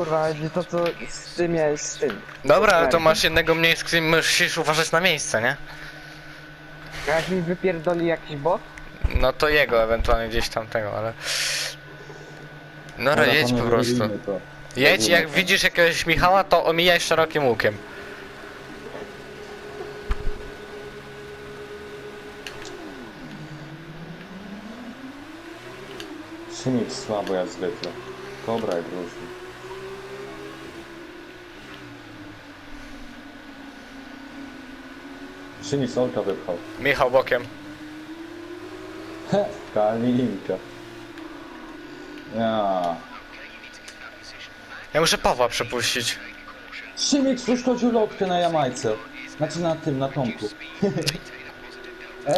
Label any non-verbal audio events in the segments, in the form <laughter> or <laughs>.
Kurwa, chodzi to co z tym jest z tym. Dobra, ale to masz jednego mniej, z którym musisz uważać na miejsce, nie? A jak mi wypierdoli jakiś bot, No to jego ewentualnie gdzieś tam tego, ale... No Dobra, jedź po panowie, prostu. robimy to. Jedź, jak widzisz jakiegoś Michała, to omijaj szerokim łukiem. Szymić słabo jak zwykle. Dobra jak. Szymić Olka wypchał. Michał bokiem. He, Kalinka. Ja. Ja muszę Pawła przepuścić. Szymić uszkodził lotkę na Jamajce. Znaczy na tym, na Tomku. <laughs>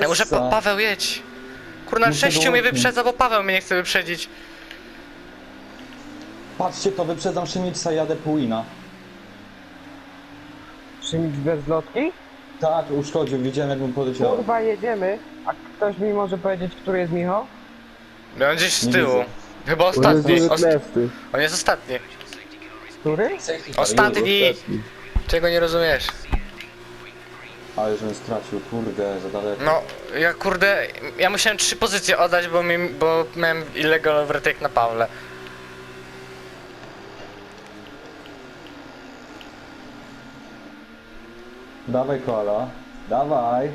Ja muszę pa Paweł jedź. Kurna, Muszę sześciu mnie dołączyć. wyprzedza, bo Paweł mnie nie chce wyprzedzić. Patrzcie to, wyprzedzam Szymica, jadę Puina. szymić bez lotki? Tak, uszkodził, widziałem jak mu poleciało. Kurwa, jedziemy. A ktoś mi może powiedzieć, który jest Michał? No on gdzieś z Nie tyłu. widzę. Chyba ostatni. Ost on jest ostatni. Który? Ostatni! Czego nie rozumiesz? Ale żebym stracił, kurde, za daleko. No, ja kurde, ja musiałem trzy pozycje oddać, bo, mi, bo miałem illegal overtake na Pawle. Dawaj koala, dawaj.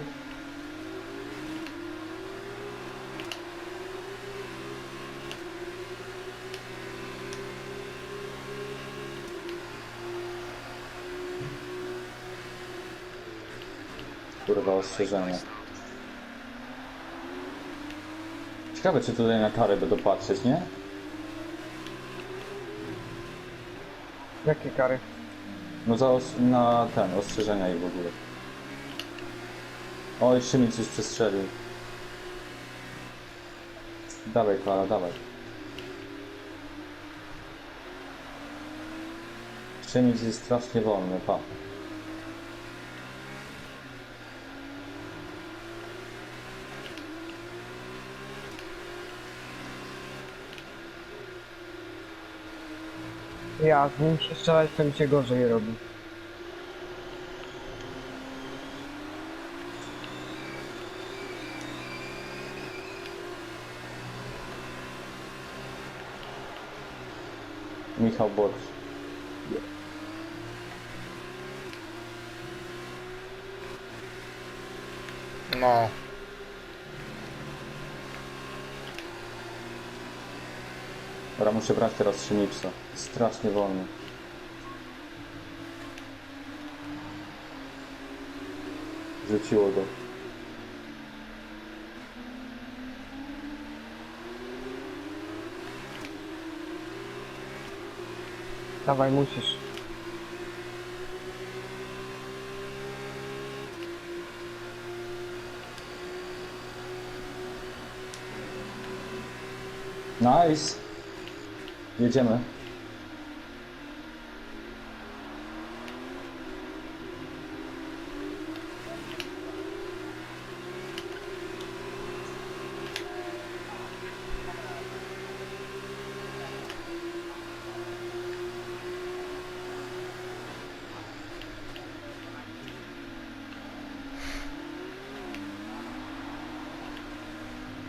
Kurwa, ostrzeżenie. Ciekawe, czy tutaj na karę będą patrzeć, nie? Jakie kary? No za os- na ten, ostrzeżenia i w ogóle. O, jeszcze mi coś przestrzelił. Dawaj, Klara, dawaj. Szymic jest strasznie wolny, pa. Ja z nim się strzelać, to mi się gorzej robi. Michał Borsz. No. Dobra, muszę brać teraz Szymicza. Strasznie wolny. Rzuciło go. Dawaj, musisz. Nice! Jedziemy.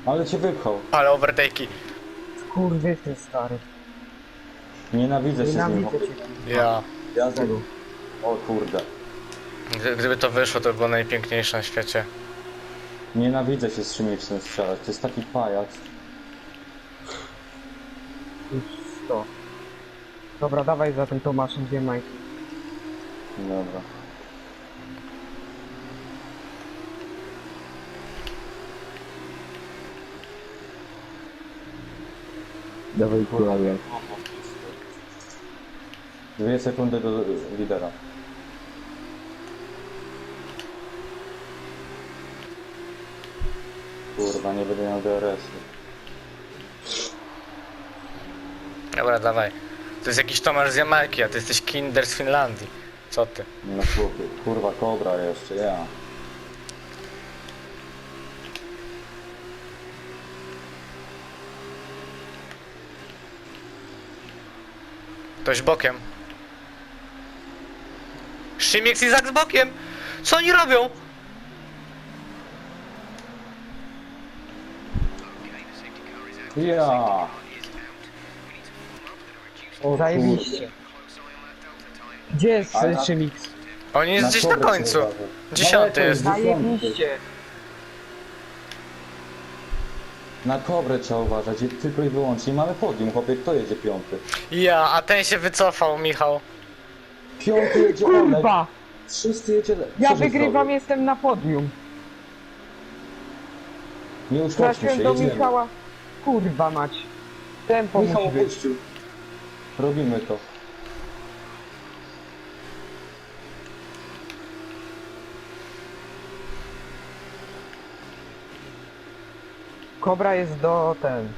Ale cię wypchał. Ale overtake'i. Kurwy ty stary. Nienawidzę się z nim. Nienawidzę cię. Ja. Ja tego. O kurde. Gdy, gdyby to wyszło, to by było najpiękniejsze na świecie. Nienawidzę się z Szymicem strzelać. To jest taki pajac. 100. Dobra, dawaj za tym Tomaszem dwie majki. Dobra. Dawaj kulawie. Dwie sekundy do lidera. Kurwa, nie będę miał DRS-u. Dobra, dawaj. To jest jakiś Tomasz z Jamajki, a ty jesteś Kinder z Finlandii. Co ty? No chłopie, kurwa kobra jeszcze, ja. Ktoś bokiem. Szymix i Zak z bokiem! Co oni robią? Ja! O Zajebiście. Gdzie jest A na- Szymix? On jest gdzieś na końcu. Dziesiąty jest. Zajebiście. Na kobrę trzeba uważać, tylko i wyłącznie. Mamy podium, chłopie, kto jedzie piąty? Ja, a ten się wycofał, Michał. Piąty jedzie Olek. Kurwa! Wszyscy jedzie... Ja wygrywam, zrobił? jestem na podium. Nie uszkodźmy się, do jedziemy. Michała. Kurwa mać. Tempo Michał musi być. opuścił. Robimy to. Kobra jest do ten.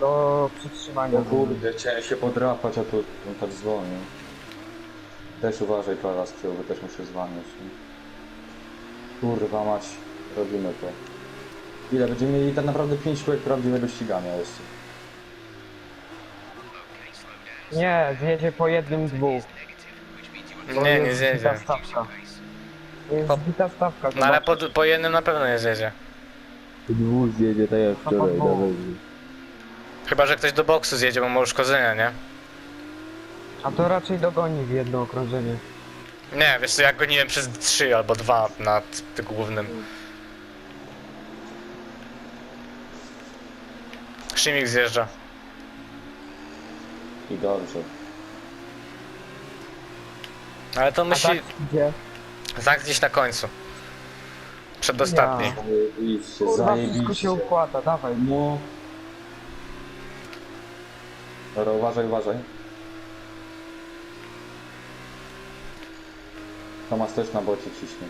Do przytrzymania. O kurde, chciałem się podrapać, a tu on tak zwolnił. Też uważaj para z bo też muszę zwalniać. Nie? Kurwa mać, robimy to. Ile? Będziemy mieli tak naprawdę 5 kółek prawdziwego ścigania jeszcze. Nie, zjedzie po jednym, dwóch. To Nie, nie jest zjedzie. zbita stawka. To jest Po- stawka. No ale po, po jednym na pewno nie zjedzie. Dwóch zjedzie tak jak wczoraj, podwójnie. dawaj. Chyba, że ktoś do boksu zjedzie, bo ma uszkodzenia, nie? A to raczej dogoni w jedno okrążenie. Nie, wiesz co, ja goniłem przez 3 albo 2 nad tym głównym. Szymik zjeżdża. I dobrze. Ale to A musi... tak gdzie? Zak gdzieś na końcu. Przedostatni. Ja. Zajebiście, Kurwa, wszystko się układa, dawaj. No. Dobra, uważaj, uważaj. Tomas też na bocie ciśnie.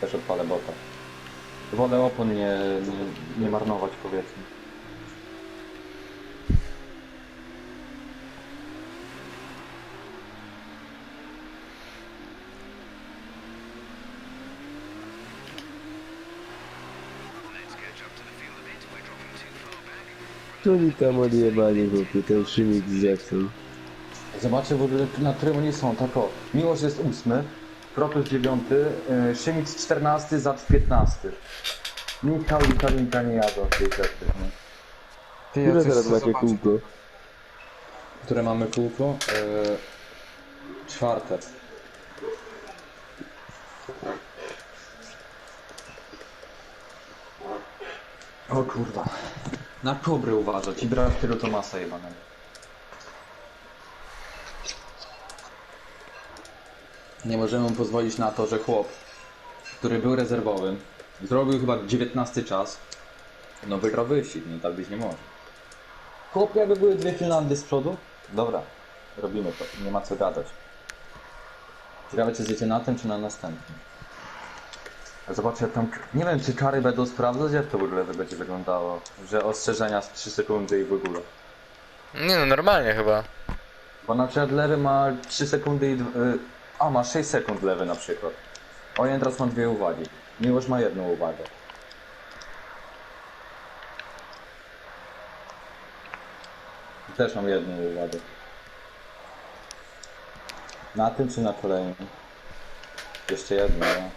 Też odpalę bota. Wodę opon nie, nie, nie marnować powiedzmy. Co oni tam odjebali, chłopie, ten Szymik z Jackson. Zobaczcie w ogóle na którym oni są. Tak o. Miłosz jest ósmy, Protus dziewiąty, yy, Szymic czternasty, Zac piętnastty. Michał i Kalinka nie jadą w tej rzeczy. nie? Ty, Które coś teraz chcę zobaczyć. kółko? Które mamy kółko? Yy, czwarte. O kurwa. Na kobry uważać i brać tego Tomasa jebanego. Nie możemy mu pozwolić na to, że chłop, który był rezerwowym, zrobił chyba 19 czas, no wygrał wyścig, no tak być nie może. Chłop, jakby były dwie Finlandy z przodu? Dobra, robimy to, nie ma co gadać. Ciekawe, czy zjedzie na tym, czy na następnym. Zobaczcie, tam, nie wiem, czy kary będą sprawdzać, jak to w ogóle będzie wyglądało, że ostrzeżenia z 3 sekundy i w ogóle. Nie no, normalnie chyba. Bo na przykład lewy ma 3 sekundy i... dw- y, a, ma 6 sekund lewy na przykład. Ojen teraz ma dwie uwagi. Miłość ma jedną uwagę. Też mam jedną uwagę. Na tym czy na kolejnym? Jeszcze jedno, no.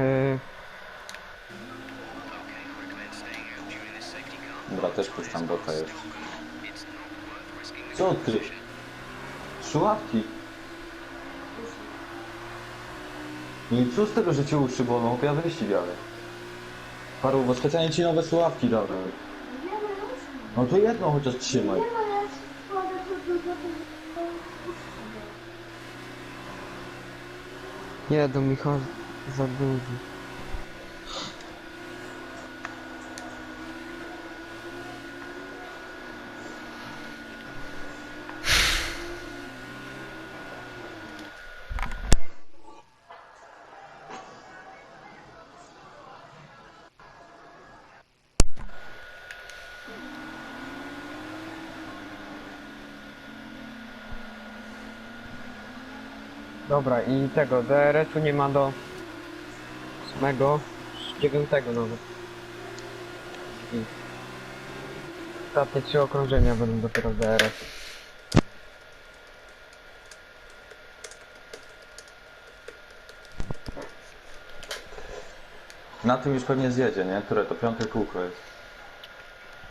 Yy, Dobra, też puszczam bota już. Co ty? Szłapki. I co z tego, że cię uszy bolą? Ja wyścig jadę. Paru, bo specjalnie ci nowe słuchawki dałem. No to jedną chociaż trzymaj. nie, do Michała za duży. Dobra, i tego, DRS-u nie ma do ósmego, dziewiątego nawet. i ostatnie trzy okrążenia będą dopiero DRS. Na tym już pewnie zjedzie, nie? Które to piąte kółko jest.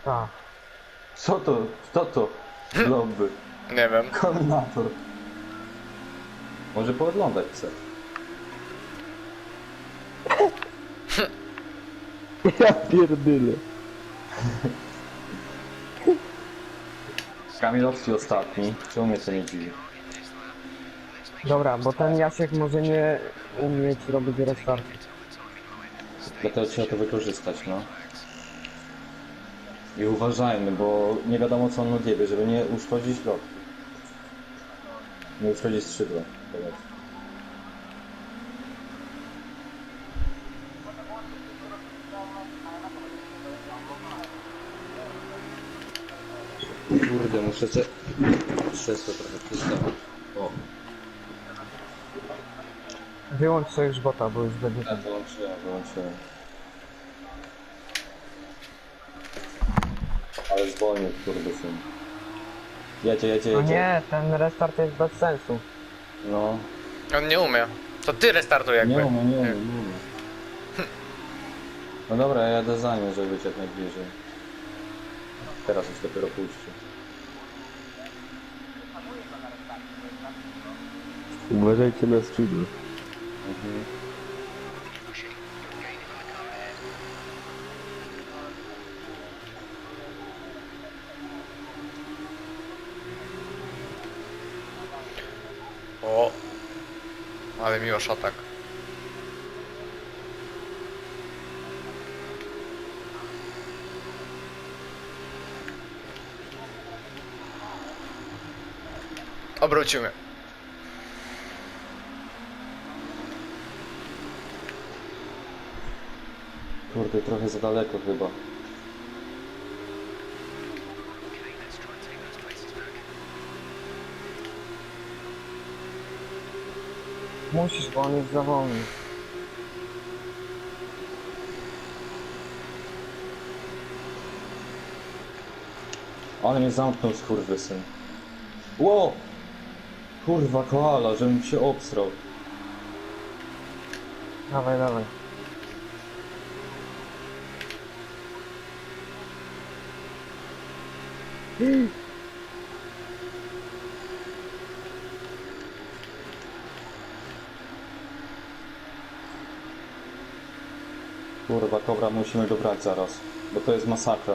Tak. Co to? Kto to? Lobby. Nie wiem. Kombinator. Może pooglądać chce. <laughs> Ja pierdyle. Kamilowski ostatni. Czemu mnie to nie dziwi? Dobra, bo ten Jasiek może nie umieć robić restartu. Dlatego trzeba to wykorzystać, no. I uważajmy, bo nie wiadomo co on odjebie, żeby nie uszkodzić lotki. Nie uszkodzić skrzydła. Kurde, muszę se... Krzesło trochę przystawać. O, Wyłącz sobie już bota, bo już będzie... Ja wyłączyłem, wyłączyłem. Ale zwolnił, kurde syn. Jedzie, jedzie, No jedzie. nie, ten restart jest bez sensu. No, On nie umie. To ty restartuj jakby. nie umiem, nie umiem, nie umiem. <laughs> No dobra, ja jadę za nim, żeby być jak najbliżej. Teraz już dopiero puścił. uważajcie na skrzydło. Mhm. O. Ale miło szotak. Obrócimy. Kurde, trochę za daleko chyba. Musisz, bo on jest za wolny. Ale mnie zamknął skurwysyn. Ło! Kurwa koala, żebym się obsrał. Dawaj, dawaj. Kurwa, kobra, musimy go brać zaraz, bo to jest masakra.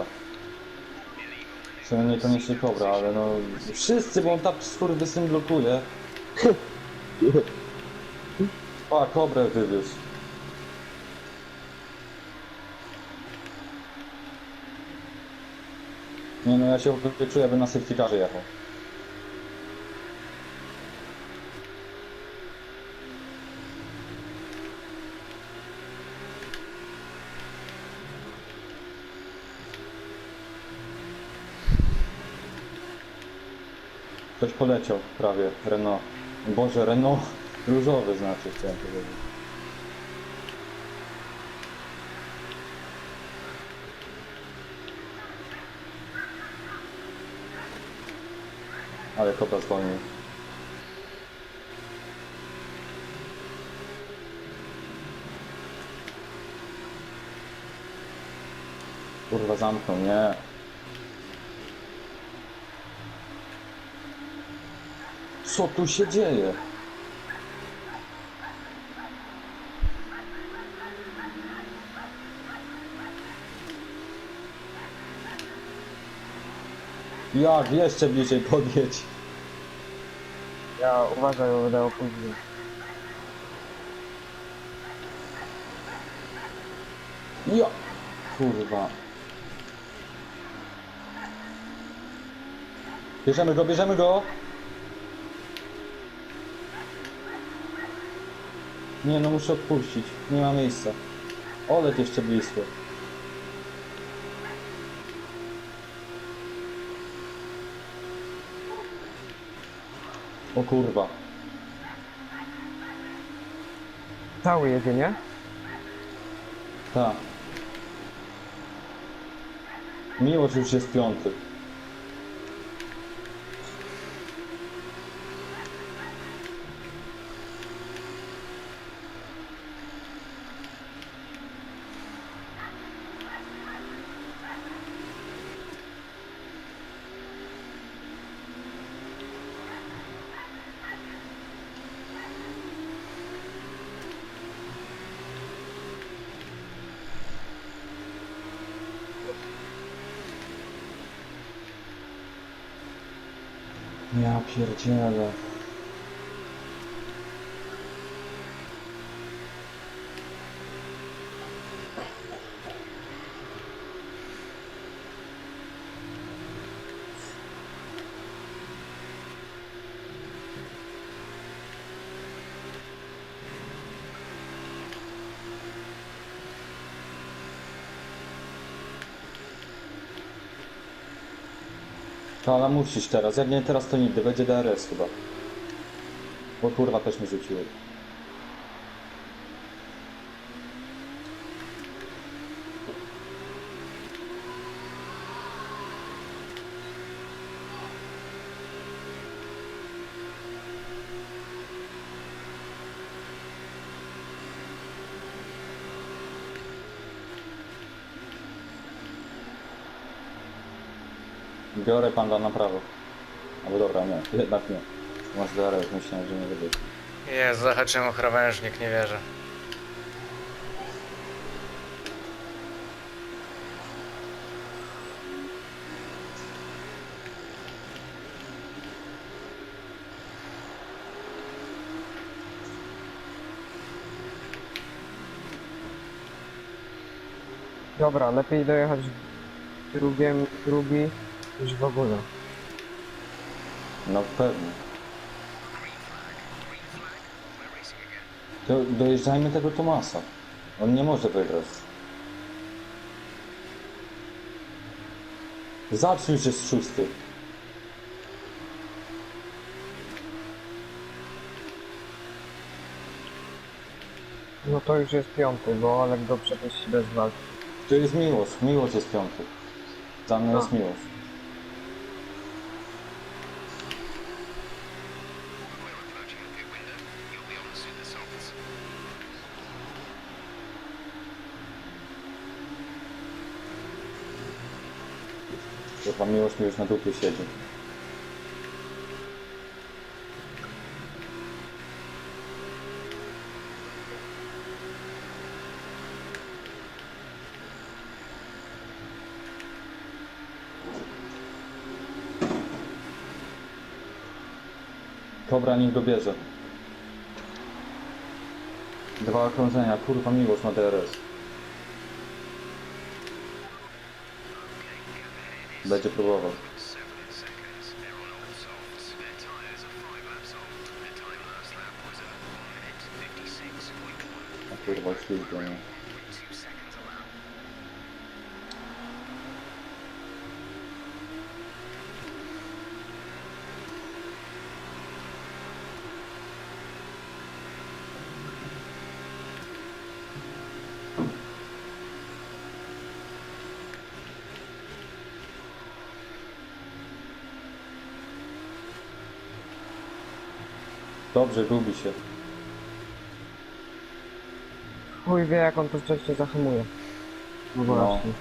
Sumie niekoniecznie kobra, ale no... Wszyscy, bo on tak skurwysyn blokuje. <laughs> A, kobrę wywiózł. Nie no, ja się czuję, jakbym na safety carze jechał. Poleciał prawie, Renault. Boże, Renault różowy znaczy, chciałem powiedzieć. Ale kobra zwolnił. Kurwa zamknął, nie. Co tu się dzieje? Jak jeszcze bliżej podjedź? Ja uważaj, bo będę opóźnił. Ja! Kurwa. Bierzemy go, bierzemy go! Nie no, muszę odpuścić. Nie ma miejsca. Olek jeszcze blisko. O kurwa. Cały jedzie, nie? Tak. Miłość już jest piąty. Ja pierdzielę. To ale musisz teraz, jak nie teraz to nigdy, będzie DRS chyba. Bo kurwa też mnie rzuciło. Biorę panda na prawo. Albo dobra, nie, jednak nie. Masz DRS, myślałem, że nie wyjdzie. Jezu, zahaczyłem o krawężnik, nie wierzę. Dobra, lepiej dojechać drugiem, drugi niż w ogóle. No pewnie. To dojeżdżajmy tego Tomasa. On nie może wygrać. Zacznij, że jest szósty. No to już jest piąty, bo Olek go przepuści bez walki. To jest miłość. Miłość jest piąty. Za mnie A. jest miłość. Chyba miłość mi już na dupie siedzi. Kobra niech go bierze. Dwa okrążenia, kurwa miłość ma DRS. Będzie próbował. A kurwa ślizgo, nie? Dobrze, gubi się. Chuj wie jak on to wcześniej zahamuje. No No. właśnie.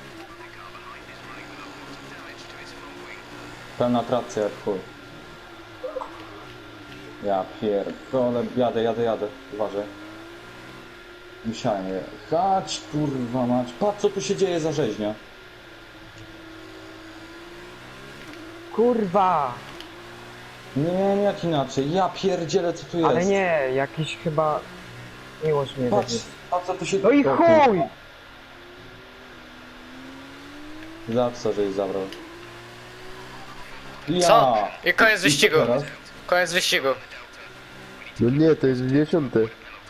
Pełna trakcja jak chuj. Ja pierdolę, jadę, jadę, jadę. Uważaj. Musiałem je. Chodź, kurwa mać. Patrz co tu się dzieje za rzeźnia. Kurwa! Nie jak inaczej. Ja pierdzielę co tu jest. Ale nie, jakiś chyba... Miłość mnie Patrz, będzie. patrz co tu się No i chuj! Za co, żeś zabrał? Ja. Co? I koniec wyścigu. teraz? Koniec wyścigu. No nie, to jest dziesiąte.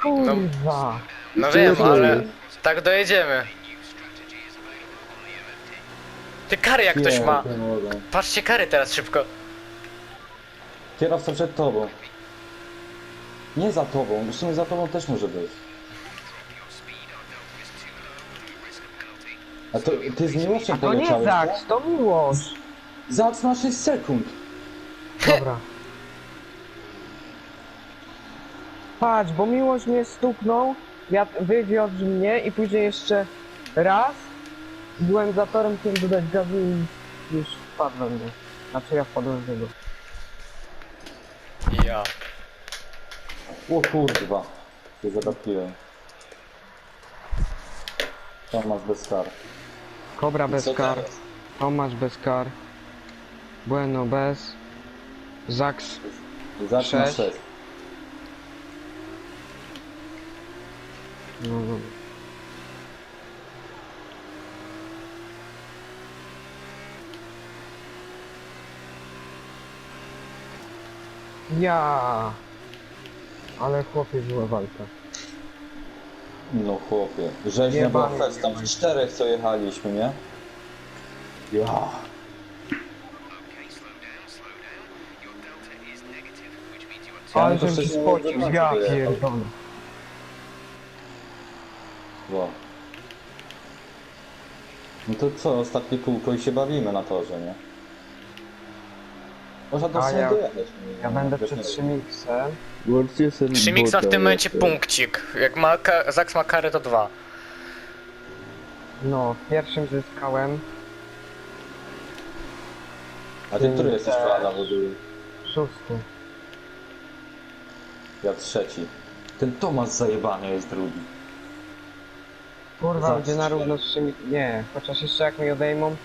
Kurwa! No Czy wiem, jest ale tak dojedziemy. Ty kary jak ktoś ma. Patrzcie kary teraz szybko. Kierowca przed tobą. Nie za tobą, w sumie za tobą też może być. A to ty z A to nie poleciałeś, Zaks, to tak? Zaks ma 6 sekund. <laughs> Dobra. Patrz, bo Miłosz mnie stuknął, ja wywiózł mnie i później jeszcze raz byłem za torem, chciałem dodać gazu i już wpadłem. Nie? Znaczy ja wpadłem w niego. Ja. O kurwa. Się zagapiłem. Tomasz bez kar. Kobra bez kar, teraz? Tomasz bez kar, Bueno bez, Zaks Zaks ma Sześć. 6. No, no. Ja. Ale chłopie była walka. No chłopie. Rzeźnia była Jebany. fest, tam w czterech co jechaliśmy, nie? Ja. Ale żem się spocił, nie ja pierdolę. Wow. No to co, ostatnie kółko i się bawimy na torze, nie? Można to A sobie ja- dojechać. nie? Ja będę przed Trzymiksem. Włączcie sobie Trzymixa w tym momencie punkcik. Jak ma ka- Zaks ma karę to dwa. No, w pierwszym zyskałem A ty który jesteś plana w ogóle? szósty. Ja trzeci. Ten Tomasz zajebany jest drugi. Kurwa, Zawsze. będzie na równo z. Nie, chociaż jeszcze jak mi odejmą,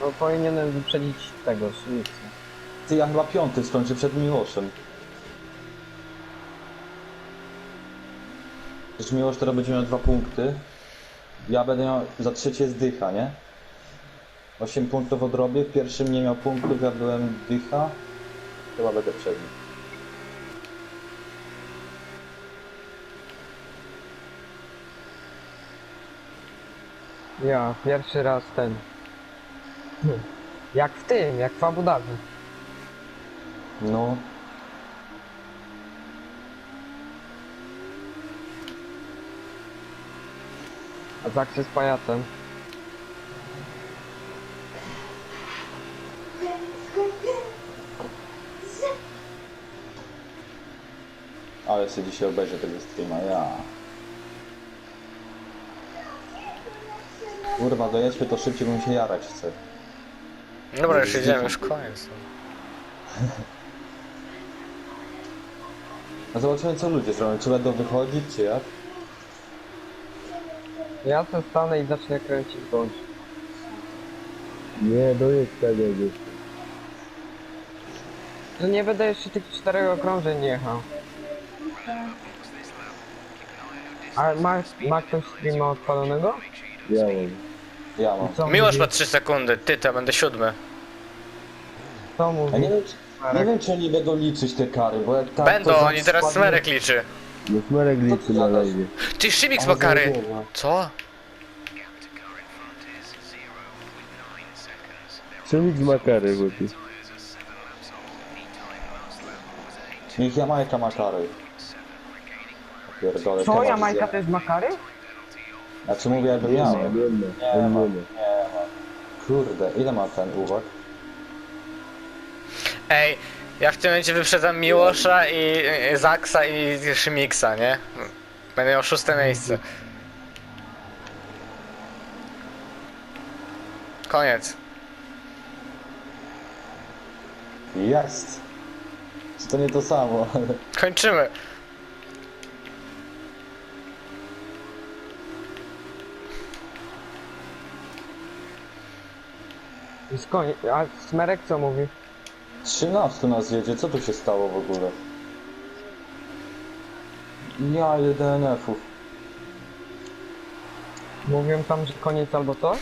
to powinienem wyprzedzić tego, Trzymiksa. Ty, ja chyba piąty skończę przed Miłoszem. Przecież Miłosz teraz będzie miał dwa punkty. Ja będę miał za trzecie zdycha, nie? 8 punktów odrobię, w pierwszym nie miał punktów, ja byłem dycha. Chyba będę przed nim. Ja, pierwszy raz ten. Jak w tym, jak w Abu Dhabi. No, A Zaks jest pajacem. ale sobie dzisiaj obejrzę tego streama, ja. Kurwa, dojedźmy to szybciej, bo mi się jarać chce. Dobra, już jedziemy, już koniec. <laughs> A zobaczymy co ludzie zrobią, czy będą wychodzić, czy jak? Ja se stanę i zacznę kręcić bądź. Nie, dojedź jak jest. Że nie będę jeszcze tych czterech okrążeń jechał. A ma, ma ktoś streama odpalonego? Ja mam. Ja mam. Co Miłosz mówi? ma 3 sekundy, ty to będę siódmy. Co A mówi? nie wiem, czy, nie wiem, czy oni będą liczyć te kary, bo jak tak Będą, to oni teraz spadnie- smerek liczy. No smerek liczy ty na razie. Ty Szymix Ale ma kary. Co? Trzymik ma karę, chłopie. Niech Jamajka ma kary. Pierdolę, Co, temat Jamajka zja- też ma kary? Znaczy mówię, jakby miał. nie ma. Nie ma, nie ma. Kurde, ile ma ten uwag? Ej, ja w tym momencie wyprzedzam Miłosza i i Zaksa i Szymiksa, nie? Będę miał szóste miejsce. Koniec. Jest! Czy to nie to samo? Kończymy. I skoń... A Smerek co mówi? 13 nas jedzie, co tu się stało w ogóle? Ja, ile DNF-ów. Mówią tam, że koniec albo coś?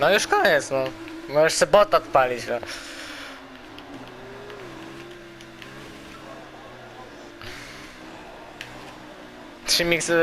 No już koniec, no. Możesz sobie bot odpalić, no. Trzy miksy